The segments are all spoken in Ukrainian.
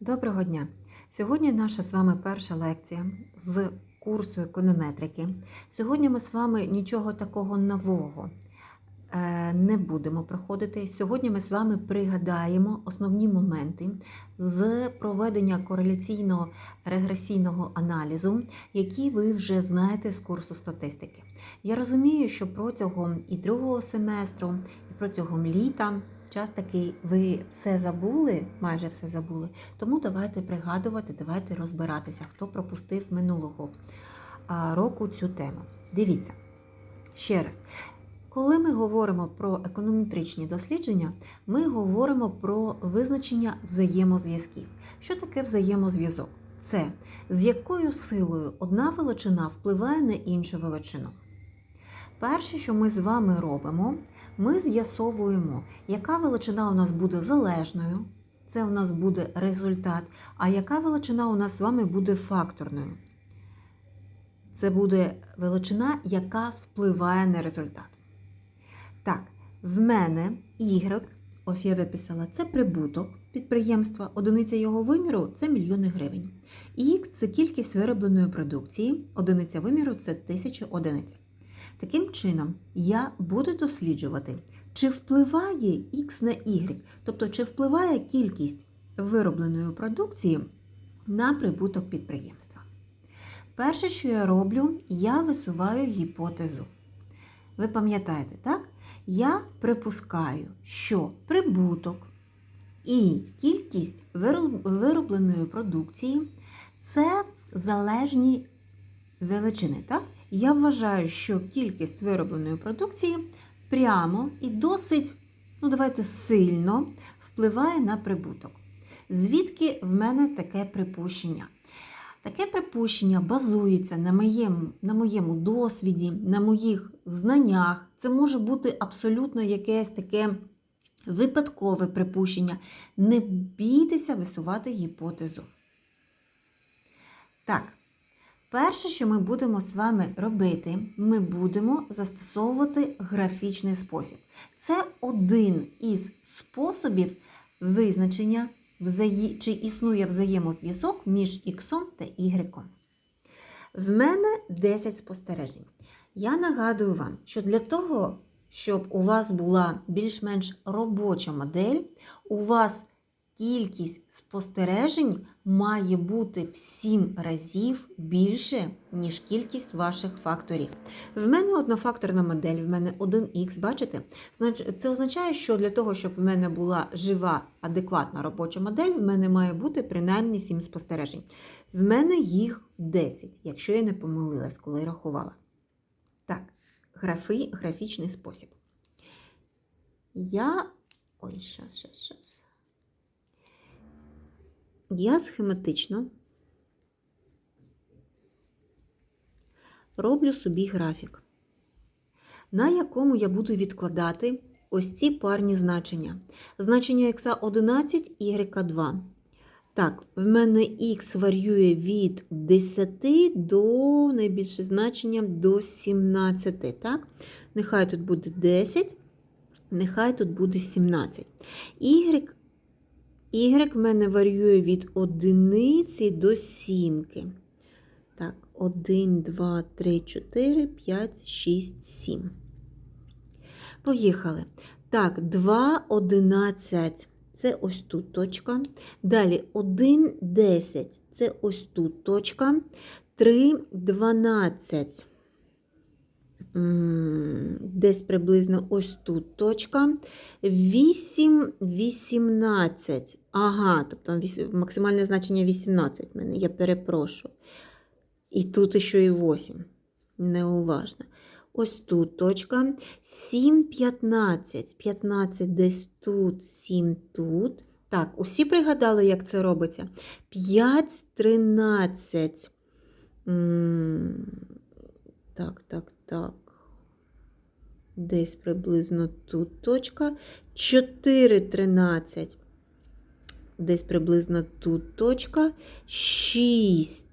Доброго дня! Сьогодні наша з вами перша лекція з курсу економетрики. Сьогодні ми з вами нічого такого нового е, не будемо проходити. Сьогодні ми з вами пригадаємо основні моменти з проведення кореляційного регресійного аналізу, які ви вже знаєте з курсу статистики. Я розумію, що протягом і другого семестру, і протягом літа. Час такий, ви все забули, майже все забули. Тому давайте пригадувати, давайте розбиратися, хто пропустив минулого року цю тему. Дивіться ще раз. Коли ми говоримо про економетричні дослідження, ми говоримо про визначення взаємозв'язків. Що таке взаємозв'язок? Це з якою силою одна величина впливає на іншу величину. Перше, що ми з вами робимо, ми з'ясовуємо, яка величина у нас буде залежною, це у нас буде результат, а яка величина у нас з вами буде факторною. Це буде величина, яка впливає на результат. Так, в мене Y, ось я виписала, це прибуток підприємства, одиниця його виміру це мільйони гривень. X це кількість виробленої продукції, одиниця виміру це тисячі одиниць. Таким чином, я буду досліджувати, чи впливає X на Y, тобто чи впливає кількість виробленої продукції на прибуток підприємства. Перше, що я роблю, я висуваю гіпотезу. Ви пам'ятаєте, так? Я припускаю, що прибуток і кількість виробленої продукції це залежні величини, так? Я вважаю, що кількість виробленої продукції прямо і досить, ну давайте сильно впливає на прибуток. Звідки в мене таке припущення? Таке припущення базується на моєму, на моєму досвіді, на моїх знаннях. Це може бути абсолютно якесь таке випадкове припущення. Не бійтеся висувати гіпотезу. Так, Перше, що ми будемо з вами робити, ми будемо застосовувати графічний спосіб. Це один із способів визначення, чи існує взаємозв'язок між X та Y. В мене 10 спостережень. Я нагадую вам, що для того, щоб у вас була більш-менш робоча модель, у вас кількість спостережень має бути в 7 разів більше, ніж кількість ваших факторів. В мене однофакторна модель, в мене 1х, бачите? Це означає, що для того, щоб в мене була жива, адекватна робоча модель, в мене має бути принаймні 7 спостережень. В мене їх 10, якщо я не помилилась, коли рахувала. Так, графі, графічний спосіб. Я. Ой, щас, щас, щас. Я схематично роблю собі графік, на якому я буду відкладати ось ці парні значення. Значення х 11, y 2. Так, в мене х варіює від 10 до найбільше значення до 17. Так? Нехай тут буде 10, нехай тут буде 17. Y Y в мене варіює від одиниці до сімки. Так, 1, 2, 3, 4, 5, 6, 7. Поїхали. Так, 2, 11. Це ось тут точка. Далі 1, 10. Це ось тут точка. 3, 12 десь приблизно ось тут точка. 8, 18. Ага, тобто максимальне значення 18 в мене, я перепрошую. І тут ще і 8. Неуважно. Ось тут точка. 7, 15. 15 десь тут, 7 тут. Так, усі пригадали, як це робиться. 5, 13. Так, так, так. Десь приблизно тут точка. 4, 13. Десь приблизно тут точка. 6,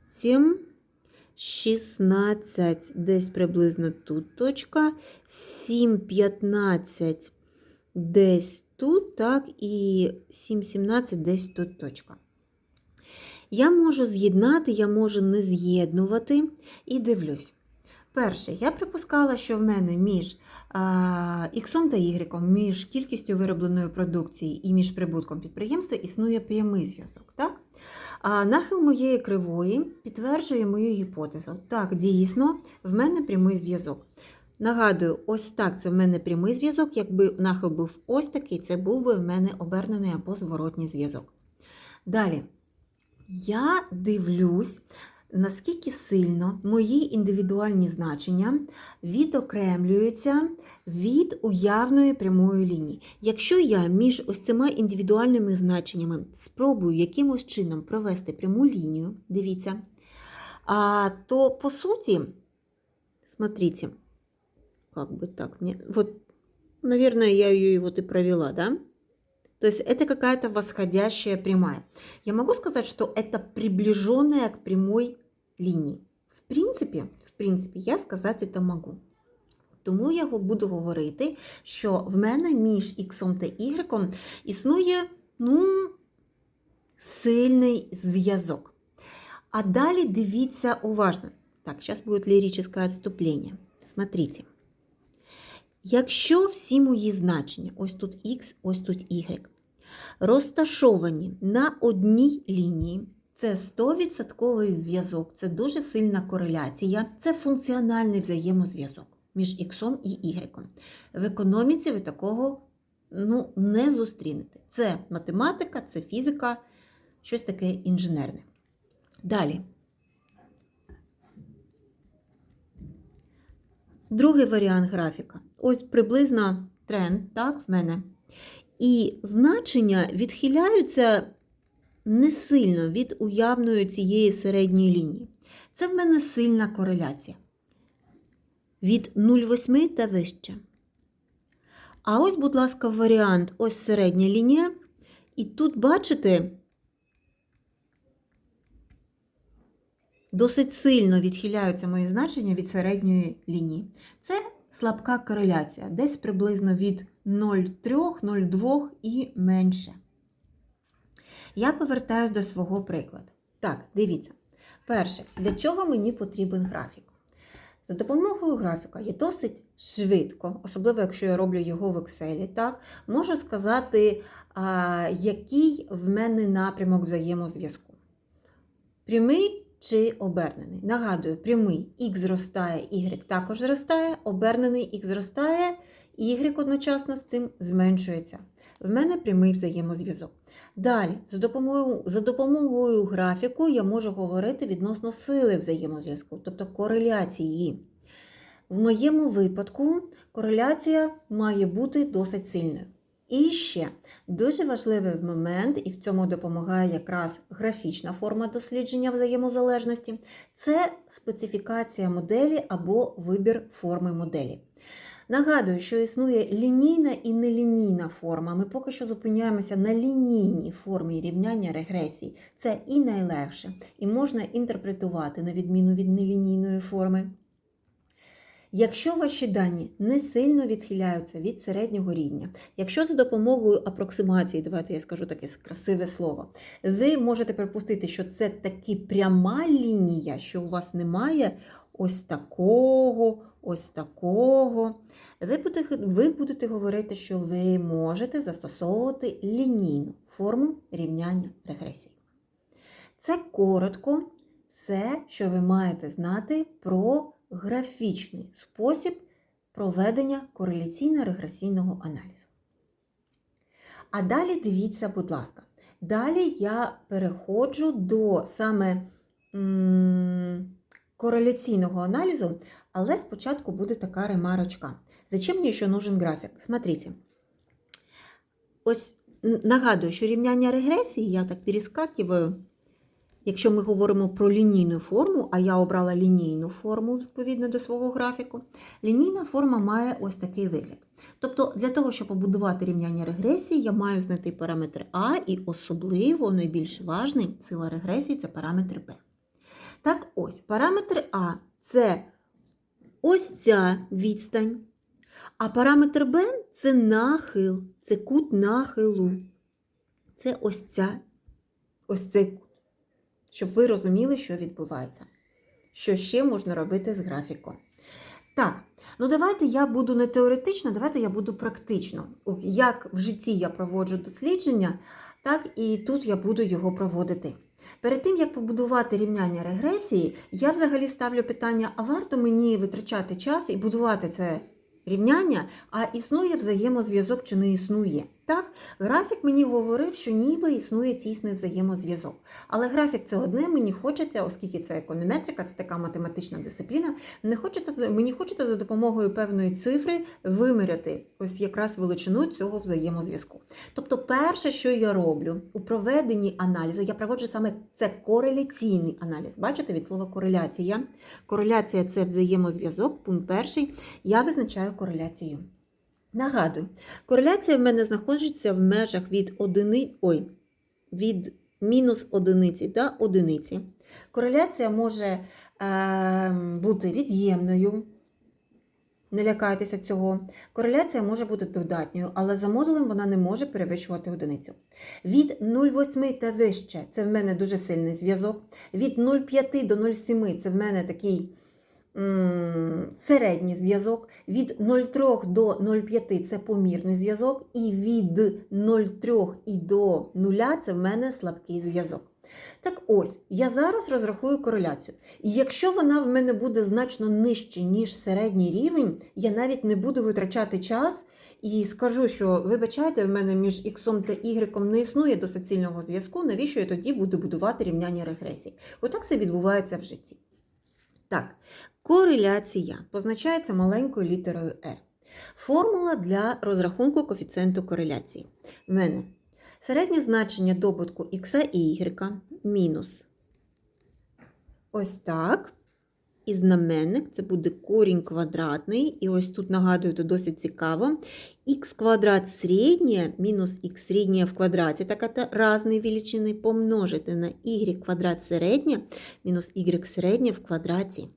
16, десь приблизно тут точка. 7, 15, десь тут, так, і 7, 17, десь тут точка. Я можу з'єднати, я можу не з'єднувати і дивлюсь. Перше, я припускала, що в мене між X та Y, між кількістю виробленої продукції і між прибутком підприємства існує прямий зв'язок. Так? А нахил моєї кривої підтверджує мою гіпотезу. Так, дійсно, в мене прямий зв'язок. Нагадую, ось так це в мене прямий зв'язок. Якби нахил був ось такий, це був би в мене обернений або зворотній зв'язок. Далі, я дивлюсь, наскільки сильно мої індивідуальні значення відокремлюються від уявної прямої лінії. Якщо я між ось цими індивідуальними значеннями спробую якимось чином провести пряму лінію, дивіться, то по суті, смотрите, как бы так, вот, наверное, я ее вот и провела, да? То есть это какая-то восходящая прямая. Я могу сказать, что это приближенная к прямой линии. В принципе, в принципі, я сказати це можу. Тому я буду говорити, що в мене між X та Y існує ну, сильний зв'язок. А далі дивіться уважно. Так, зараз буде ліричне відступлення. Смотрите. Якщо всі мої значення, ось тут X, ось тут Y, розташовані на одній лінії, це 100% зв'язок, це дуже сильна кореляція, це функціональний взаємозв'язок між X і Y. В економіці ви такого ну, не зустрінете. Це математика, це фізика, щось таке інженерне. Далі. Другий варіант графіка. Ось приблизно тренд, так, в мене. І значення відхиляються не сильно від уявної цієї середньої лінії. Це в мене сильна кореляція. Від 0,8 та вище. А ось, будь ласка, варіант ось середня лінія. І тут, бачите, досить сильно відхиляються мої значення від середньої лінії. Це слабка кореляція, десь приблизно від 0,3, 0,2 і менше. Я повертаюсь до свого прикладу. Так, дивіться. Перше, для чого мені потрібен графік? За допомогою графіка я досить швидко, особливо якщо я роблю його в Excel, так, можу сказати, який в мене напрямок взаємозв'язку. Прямий чи обернений. Нагадую, прямий X зростає, Y також зростає, обернений X зростає, Y одночасно з цим зменшується. В мене прямий взаємозв'язок. Далі, за допомогою, за допомогою графіку я можу говорити відносно сили взаємозв'язку, тобто кореляції. В моєму випадку кореляція має бути досить сильною. І ще дуже важливий момент, і в цьому допомагає якраз графічна форма дослідження взаємозалежності це специфікація моделі або вибір форми моделі. Нагадую, що існує лінійна і нелінійна форма. Ми поки що зупиняємося на лінійній формі рівняння регресій. Це і найлегше, і можна інтерпретувати на відміну від нелінійної форми. Якщо ваші дані не сильно відхиляються від середнього рівня, якщо за допомогою апроксимації, давайте я скажу таке красиве слово, ви можете припустити, що це таки пряма лінія, що у вас немає ось такого, ось такого, ви будете, ви будете говорити, що ви можете застосовувати лінійну форму рівняння регресій. Це коротко все, що ви маєте знати про графічний спосіб проведення кореляційно-регресійного аналізу. А далі дивіться, будь ласка, далі я переходжу до саме кореляційного аналізу, але спочатку буде така ремарочка. Зачем мне еще нужен графік? Смотрите. Ось нагадую, що рівняння регресії я так перескакиваю. Якщо ми говоримо про лінійну форму, а я обрала лінійну форму відповідно до свого графіку, лінійна форма має ось такий вигляд. Тобто, для того, щоб побудувати рівняння регресії, я маю знайти параметр А, і особливо найбільш важний сила регресії це параметр Б. Так ось, параметр А це ось ця відстань. А параметр Б це нахил, це кут нахилу. Це ось ця, ось цей. Щоб ви розуміли, що відбувається. Що ще можна робити з графіком. Так, ну давайте я буду не теоретично, давайте я буду практично. Як в житті я проводжу дослідження, так і тут я буду його проводити. Перед тим, як побудувати рівняння регресії, я взагалі ставлю питання: а варто мені витрачати час і будувати це рівняння, а існує взаємозв'язок чи не існує? Так, графік мені говорив, що ніби існує тісний взаємозв'язок. Але графік це одне, мені хочеться, оскільки це економетрика, це така математична дисципліна. Не хочеться, мені хочеться за допомогою певної цифри виміряти ось якраз величину цього взаємозв'язку. Тобто, перше, що я роблю у проведенні аналізу, я проводжу саме це кореляційний аналіз. Бачите від слова кореляція. Кореляція це взаємозв'язок. Пункт перший. Я визначаю кореляцію. Нагадую, кореляція в мене знаходиться в межах від одини, ой, від мінус одиниці до одиниці. Кореляція може е, бути від'ємною. Не лякайтеся цього. Кореляція може бути додатньою, але за модулем вона не може перевищувати одиницю. Від 0,8 та вище це в мене дуже сильний зв'язок. Від 0,5 до 0,7 це в мене такий середній зв'язок. Від 0,3 до 0,5 це помірний зв'язок. І від 0,3 і до 0 це в мене слабкий зв'язок. Так ось, я зараз розрахую кореляцію. І якщо вона в мене буде значно нижче, ніж середній рівень, я навіть не буду витрачати час і скажу, що вибачайте, в мене між x та y не існує досить сильного зв'язку, навіщо я тоді буду будувати рівняння регресії? Отак це відбувається в житті. Так, кореляція позначається маленькою літерою R. Формула для розрахунку коефіцієнту кореляції. В мене середнє значення добутку х і y мінус ось так. І знаменник це буде корінь квадратний. І ось тут нагадую, то досить цікаво. х квадрат середнє мінус х середнє в квадраті, така та разної величини, помножити на y квадрат середнє мінус y середнє в квадраті.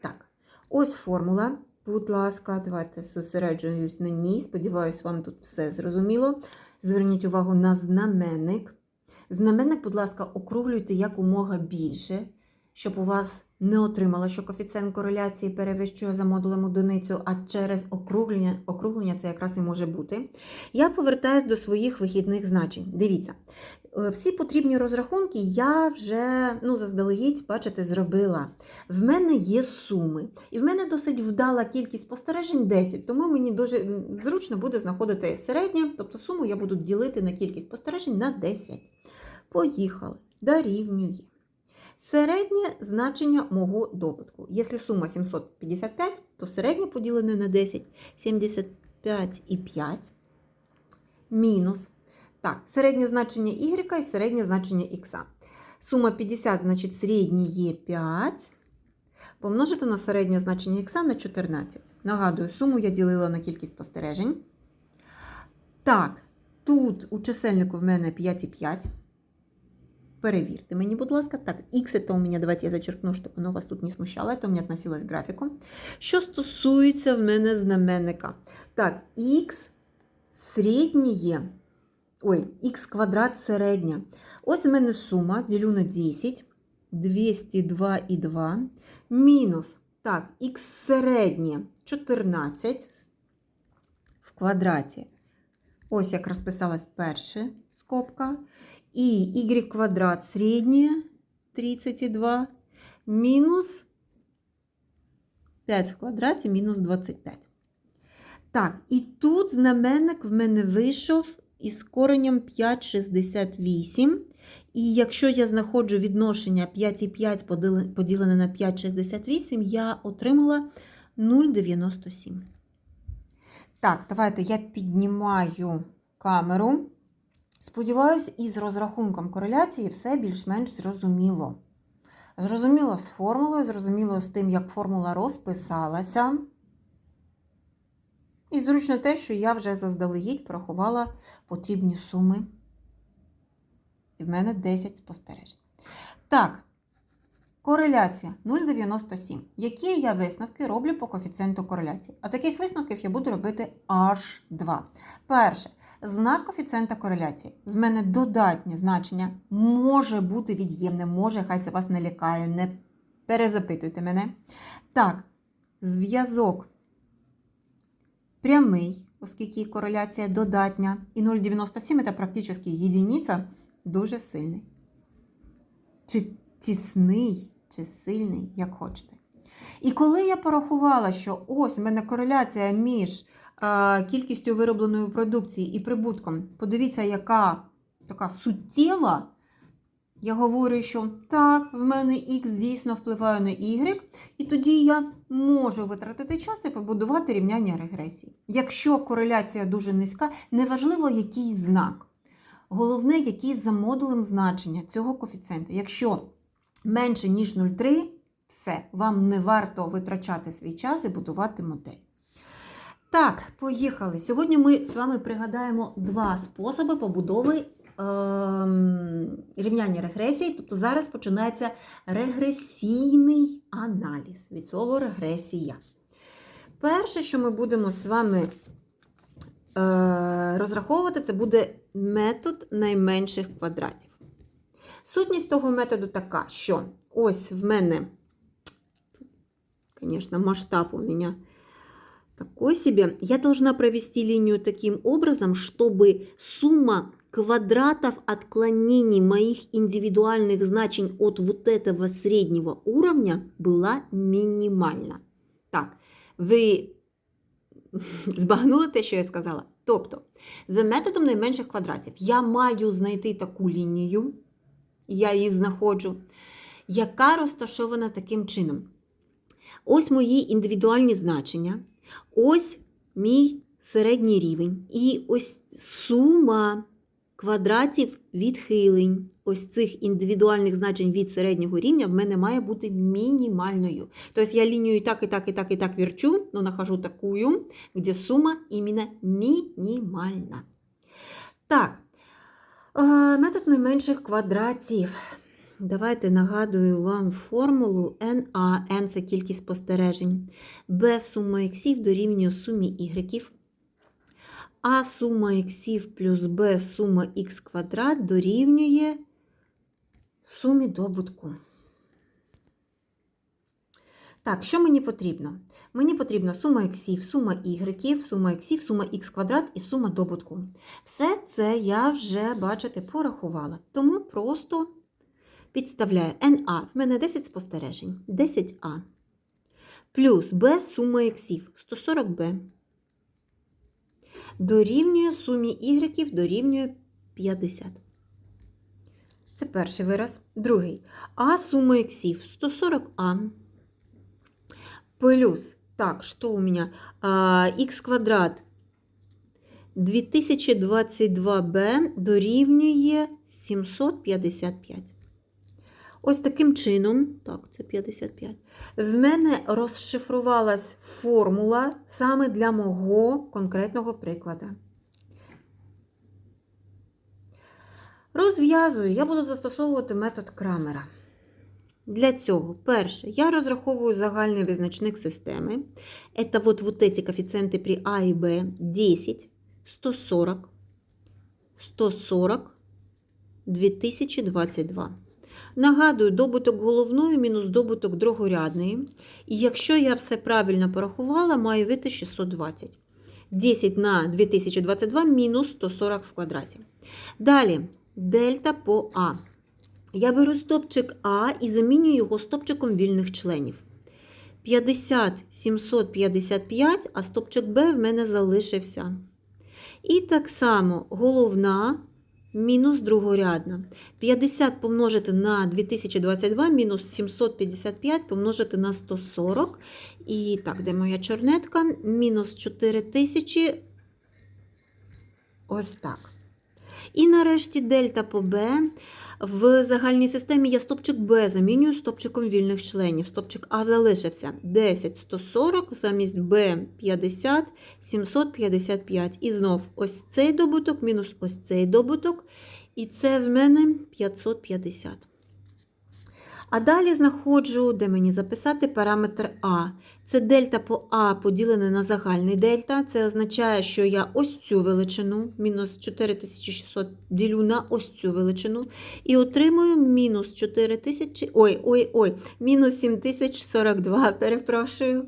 Так, ось формула. Будь ласка, давайте зосереджуюсь на ній. Сподіваюсь, вам тут все зрозуміло. Зверніть увагу на знаменник. Знаменник, будь ласка, округлюйте якомога більше, щоб у вас не отримало, що коефіцієнт кореляції перевищує за модулем одиницю, а через округлення, округлення це якраз і може бути. Я повертаюсь до своїх вихідних значень. Дивіться, е, всі потрібні розрахунки я вже ну, заздалегідь, бачите, зробила. В мене є суми, і в мене досить вдала кількість спостережень 10, тому мені дуже зручно буде знаходити середнє, тобто суму я буду ділити на кількість спостережень на 10. Поїхали. Дорівнює. Середнє значення мого добутку. Якщо сума 755, то середнє поділене на 10 75,5 мінус. Так, середнє значення y і середнє значення х. Сума 50, значить середнє є 5. Помножити на середнє значення х на 14. Нагадую, суму я ділила на кількість спостережень. Так, тут у чисельнику в мене 5,5. Перевірте мені, будь ласка. Так, X это у меня, давайте я зачеркну, щоб воно вас тут не смущало. Это у меня графіку. Що стосується в мене знаменника. Так, X середнє, ой, X квадрат середня. Ось у мене сума, ділю на 10, 202,2, мінус, так, X середнє 14 в квадраті. Ось як розписалась перша скобка. І y квадрат середнє 32 мінус 5 в квадраті мінус 25. Так, і тут знаменник в мене вийшов із коренем 5,68. І якщо я знаходжу відношення 5,5 поділене на 5,68, я отримала 0,97. Так, давайте я піднімаю камеру. Сподіваюсь, із розрахунком кореляції все більш-менш зрозуміло. Зрозуміло з формулою, зрозуміло з тим, як формула розписалася. І зручно те, що я вже заздалегідь порахувала потрібні суми. І в мене 10 спостережень. Так, кореляція 0,97. Які я висновки роблю по коефіцієнту кореляції? А таких висновків я буду робити аж два. Перше, Знак коефіцієнта кореляції. В мене додатнє значення може бути від'ємне, може, хай це вас не лякає, не перезапитуйте мене. Так, зв'язок прямий, оскільки кореляція додатня, і 0,97 це практично єдиниця, дуже сильний. Чи тісний, чи сильний, як хочете. І коли я порахувала, що ось в мене кореляція між кількістю виробленої продукції і прибутком, подивіться, яка така суттєва, я говорю, що так, в мене X дійсно впливає на Y, і тоді я можу витратити час і побудувати рівняння регресії. Якщо кореляція дуже низька, неважливо який знак. Головне, який за модулем значення цього коефіцієнта. Якщо менше, ніж 0,3, все, вам не варто витрачати свій час і будувати модель. Так, поїхали. Сьогодні ми з вами пригадаємо два способи побудови ем, рівняння регресії. Тобто зараз починається регресійний аналіз від слова регресія. Перше, що ми будемо з вами е, розраховувати, це буде метод найменших квадратів. Сутність того методу така, що ось в мене, конечно, масштаб у меня такой себе. Я должна провести линию таким образом, чтобы сумма квадратов отклонений моих индивидуальных значений от вот этого среднего уровня была минимальна. Так, ви збагнули те, що я сказала? Тобто, за методом найменших квадратів я маю знайти таку лінію, я її знаходжу, яка розташована таким чином. Ось мої індивідуальні значення, ось мій середній рівень. І ось сума квадратів відхилень, ось цих індивідуальних значень від середнього рівня в мене має бути мінімальною. Тобто я лінію і так, і так, і так, і так верчу, но нахожу такую, где сума іменно мінімальна. Так, е, метод найменших квадратів. Давайте нагадую вам формулу NA, N це кількість спостережень. B сума іксів дорівнює сумі ігреків. А сума іксів плюс b сума х квадрат дорівнює сумі добутку. Так, що мені потрібно? Мені потрібна сума іксів, сума ігреків, сума іксів, сума х квадрат і сума добутку. Все це я вже, бачите, порахувала. Тому просто підставляю NA. В мене 10 спостережень. 10А. Плюс b сума іксів 140b дорівнює сумі ігреків дорівнює 50. Це перший вираз. Другий. А сума іксів 140а. Плюс, так, що у мене? Х квадрат 2022b дорівнює 755. Ось таким чином, так, це 55. В мене розшифрувалась формула саме для мого конкретного прикладу. Розв'язую, я буду застосовувати метод Крамера. Для цього, перше, я розраховую загальний визначник системи. Це вот, вот эти коефіцієнти при А і Б 10, 140, 140, 2022. Нагадую, добуток головної мінус добуток другорядної. І якщо я все правильно порахувала, маю вийти 620. 10 на 2022 мінус 140 в квадраті. Далі, дельта по А. Я беру стопчик А і замінюю його стопчиком вільних членів. 50, 755, а стопчик Б в мене залишився. І так само головна мінус другорядна. 50 помножити на 2022 мінус 755 помножити на 140. І так, де моя чорнетка? Мінус 4000. Ось так. І нарешті дельта по Б. В загальній системі я стопчик Б замінюю стопчиком вільних членів. Стопчик А залишився 10, 140, замість Б 50, 755. І знов ось цей добуток мінус ось цей добуток. І це в мене 550. А далі знаходжу, де мені записати параметр А. Це дельта по А поділене на загальний дельта. Це означає, що я ось цю величину, мінус 4600, ділю на ось цю величину. І отримую мінус 4000, ой, ой, ой, мінус 7042, перепрошую.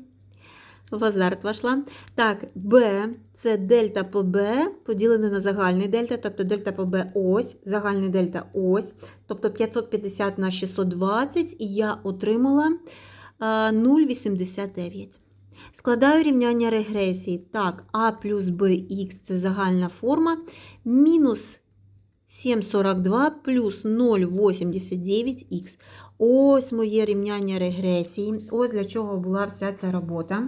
В азарт вошла. Так, Б це дельта по Б поділене на загальний дельта, тобто дельта по Б ось, загальний дельта ось, тобто 550 на 620, і я отримала 0,89. Складаю рівняння регресії. Так, А плюс БХ це загальна форма, мінус 7,42 плюс 0,89х. Ось моє рівняння регресії. Ось для чого була вся ця робота.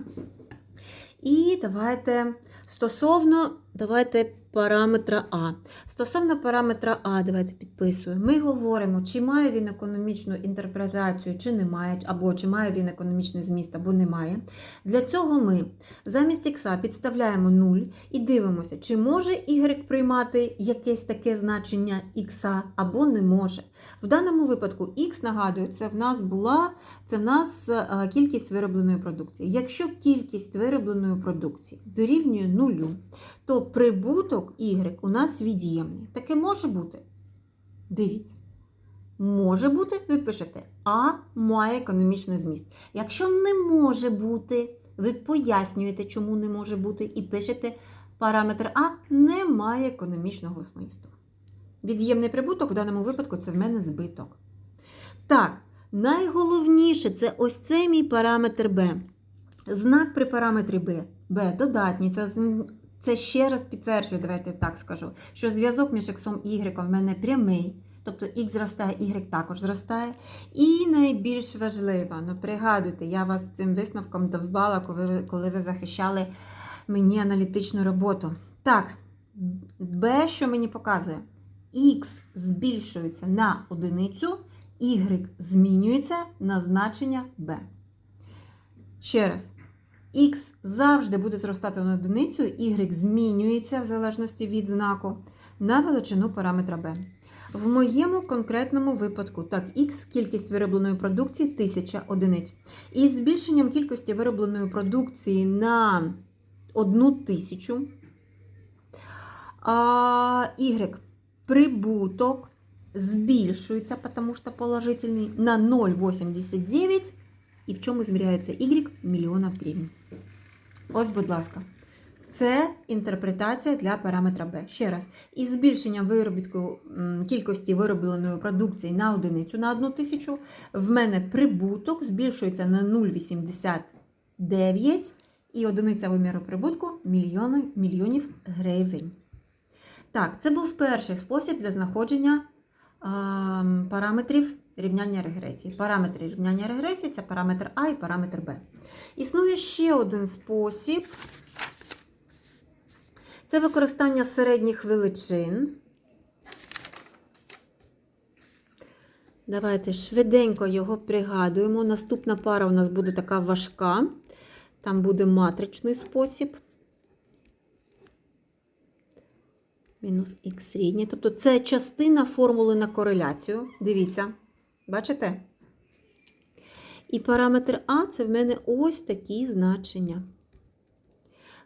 І давайте стосовно давайте параметра А. Стосовно параметра А, давайте підписуємо. Ми говоримо, чи має він економічну інтерпретацію, чи не має, або чи має він економічний зміст, або не має. Для цього ми замість х підставляємо 0 і дивимося, чи може y приймати якесь таке значення х, або не може. В даному випадку х, нагадую, це в нас була це в нас е, кількість виробленої продукції. Якщо кількість виробленої продукції дорівнює нулю, то прибуток y у нас від'ємний. Таке може бути? Дивіться. Може бути, ви пишете А має економічний зміст. Якщо не може бути, ви пояснюєте, чому не може бути, і пишете параметр А не має економічного змісту. Від'ємний прибуток в даному випадку це в мене збиток. Так, найголовніше це ось цей мій параметр Б. Знак при параметрі B. B додатній. Це, це ще раз підтверджує, давайте так скажу, що зв'язок між x і y в мене прямий. Тобто x зростає, y також зростає. І найбільш важливо, ну пригадуйте, я вас цим висновком довбала, коли ви, коли ви захищали мені аналітичну роботу. Так, B, що мені показує? X збільшується на одиницю, y змінюється на значення b. Ще раз. Х завжди буде зростати на одиницю, y змінюється в залежності від знаку на величину параметра b. В моєму конкретному випадку, так, х кількість виробленої продукції 1000 одиниць. І збільшенням кількості виробленої продукції на 1000, а y прибуток збільшується, тому що положительний, на 0,89 і в чому зміряється y мільйонів гривень. Ось, будь ласка, це інтерпретація для параметра b. Ще раз, із збільшенням виробітку кількості виробленої продукції на одиницю на 1 тисячу, в мене прибуток збільшується на 0,89 і одиниця виміру прибутку мільйони, мільйонів гривень. Так, це був перший спосіб для знаходження параметрів рівняння регресії. Параметри рівняння регресії це параметр А і параметр Б. Існує ще один спосіб. Це використання середніх величин. Давайте швиденько його пригадуємо. Наступна пара у нас буде така важка. Там буде матричний спосіб. Мінус х рідні. Тобто це частина формули на кореляцію. Дивіться, бачите? І параметр А це в мене ось такі значення.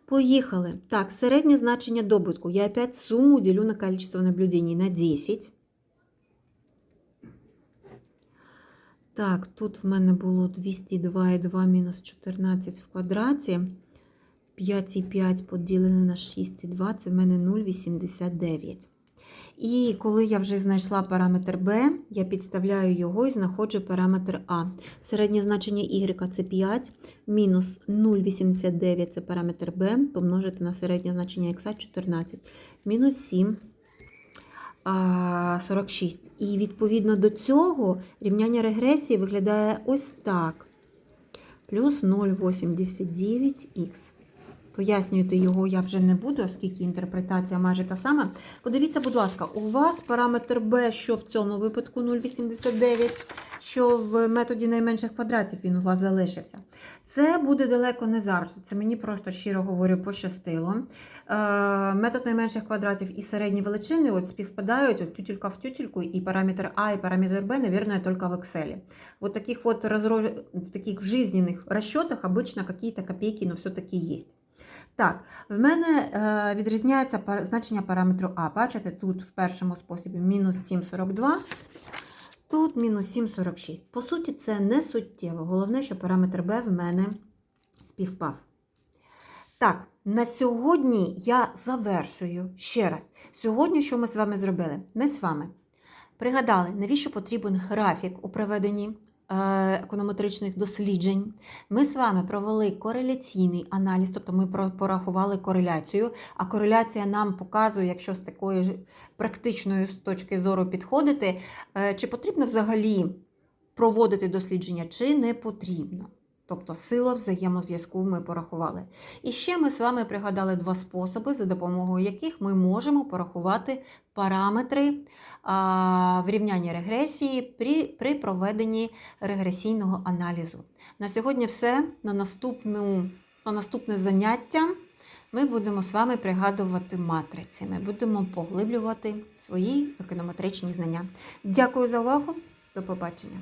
Поїхали. Так, середнє значення добутку. Я опять сумму делю на количество наблюдений на 10. Так, тут в мене було 202,2 мінус 14 в квадраті. 5,5 поділене на 6,2, це в мене 0,89. І коли я вже знайшла параметр b, я підставляю його і знаходжу параметр А. Середнє значення y це 5, мінус 0,89 це параметр b, помножити на середнє значення х 14, мінус 7. 46. І відповідно до цього рівняння регресії виглядає ось так. Плюс 0,89х. Пояснювати його я вже не буду, оскільки інтерпретація майже та сама. Подивіться, будь ласка, у вас параметр b, що в цьому випадку 0,89, що в методі найменших квадратів він у вас залишився. Це буде далеко не завжди. Це мені просто щиро говорю, пощастило. Е, Метод найменших квадратів і середні величини от співпадають от тютелька в тютельку, і параметр А, і параметр Б, наверное, только в Excel. Вот таких вот разро... в таких жизненных расчетах обычно какие-то копейки, но все-таки есть. Так, в мене е, відрізняється значення параметру А. Бачите, тут в першому способі мінус 7,42, тут мінус 7,46. По суті, це не суттєво. Головне, що параметр Б в мене співпав. Так, на сьогодні я завершую ще раз. Сьогодні, що ми з вами зробили? Ми з вами пригадали, навіщо потрібен графік у проведенні економетричних досліджень. Ми з вами провели кореляційний аналіз, тобто ми порахували кореляцію, а кореляція нам показує, якщо з такої практичної з точки зору підходити, е, чи потрібно взагалі проводити дослідження, чи не потрібно. Тобто сила взаємозв'язку ми порахували. І ще ми з вами пригадали два способи, за допомогою яких ми можемо порахувати параметри а, в рівнянні регресії при, при проведенні регресійного аналізу. На сьогодні все. На, наступну, на наступне заняття ми будемо з вами пригадувати матриці. Ми будемо поглиблювати свої економетричні знання. Дякую за увагу. До побачення.